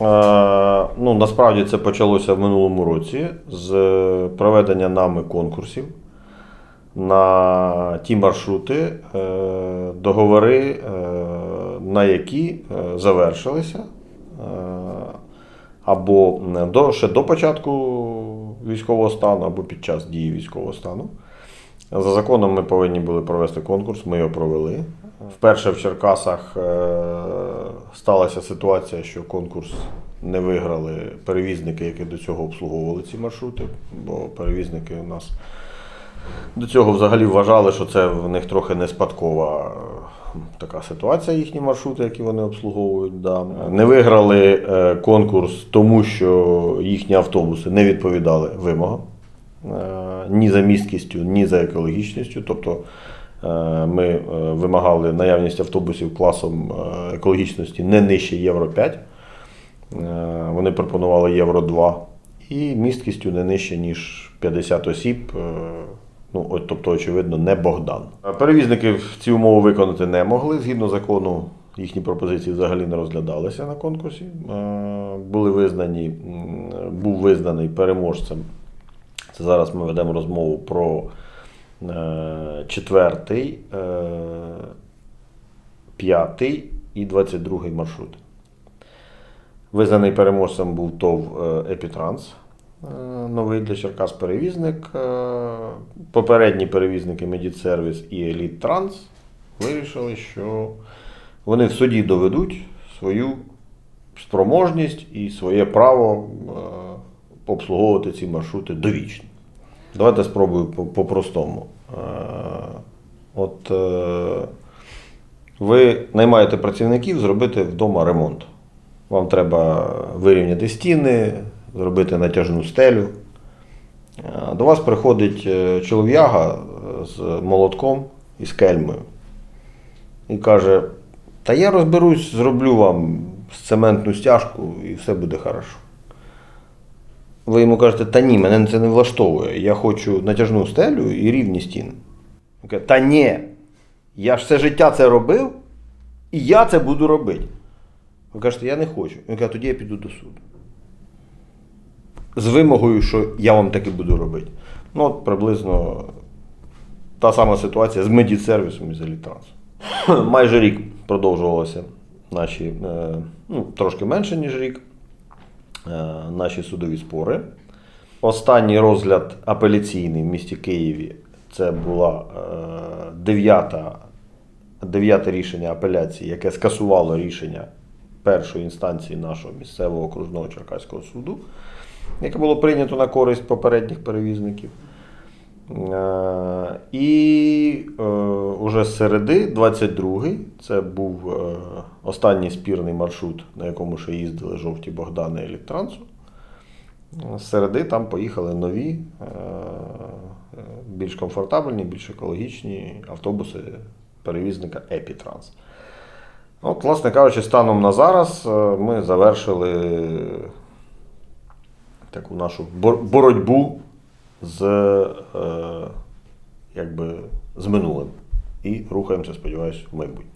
Е, Ну, насправді це почалося в минулому році з проведення нами конкурсів на ті маршрути, е, договори, е, на які е, завершилися е, або до, ще до початку військового стану, або під час дії військового стану. За законом ми повинні були провести конкурс, ми його провели. Вперше в Черкасах е, сталася ситуація, що конкурс не виграли перевізники, які до цього обслуговували ці маршрути, бо перевізники у нас до цього взагалі вважали, що це в них трохи не спадкова е, така ситуація, їхні маршрути, які вони обслуговують. Да. Не виграли е, конкурс, тому що їхні автобуси не відповідали вимогам ні за місткістю, ні за екологічністю. Тобто ми е, вимагали наявність автобусів класом е, екологічності не нижче Євро 5. Е, Вони пропонували Євро 2 і місткістю не нижче, ніж 50 осіб. е, Ну, от, тобто, очевидно, не Богдан. Е, Перевізники ці умови виконати не могли. Згідно закону, їхні пропозиції взагалі не розглядалися на конкурсі. Е, Були визнані, був визнаний переможцем. Це зараз ми ведемо розмову про е, четвертий, е, п'ятий і 22 маршрут. Визнаний переможцем був ТОВ е, Епітранс, новий для Черкас перевізник. Попередні перевізники Медіцервіс і Еліт Транс вирішили, що вони в суді доведуть свою спроможність і своє право обслуговувати ці маршрути довічно. Давайте спробую по- по-простому. Е, От е, ви наймаєте працівників зробити вдома ремонт. Вам треба вирівняти стіни, зробити натяжну стелю. Е, До вас приходить чолов'яга з молотком і з кельмою і каже: Та я розберусь, зроблю вам цементну стяжку і все буде хорошо. Ви йому кажете, та ні, мене це не влаштовує. Я хочу натяжну стелю і рівні стіни. Він каже, та ні, я ж все життя це робив, і я це буду робити. Ви кажете, я не хочу. Він каже, тоді я піду до суду. З вимогою, що я вам таки буду робити. Ну, от приблизно та сама ситуація з медіцервісом і з елітрансом. Майже рік продовжувалося наші, е, ну, трошки менше, ніж рік, наші судові спори. Останній розгляд апеляційний в місті Києві це була е, дев'ята, дев'яте рішення апеляції, яке скасувало рішення першої інстанції нашого місцевого окружного Черкаського суду, яке було прийнято на користь попередніх перевізників. Е, І е, уже з середи, 22-й, це був е, останній спірний маршрут, на якому ще їздили жовті Богдани Еліктрансу. З середи там поїхали нові, е, більш комфортабельні, більш екологічні автобуси перевізника Епітранс. От, власне кажучи, станом на зараз е, ми завершили таку нашу боротьбу з, е, якби, з минулим і рухаємося, сподіваюся, в майбутнє.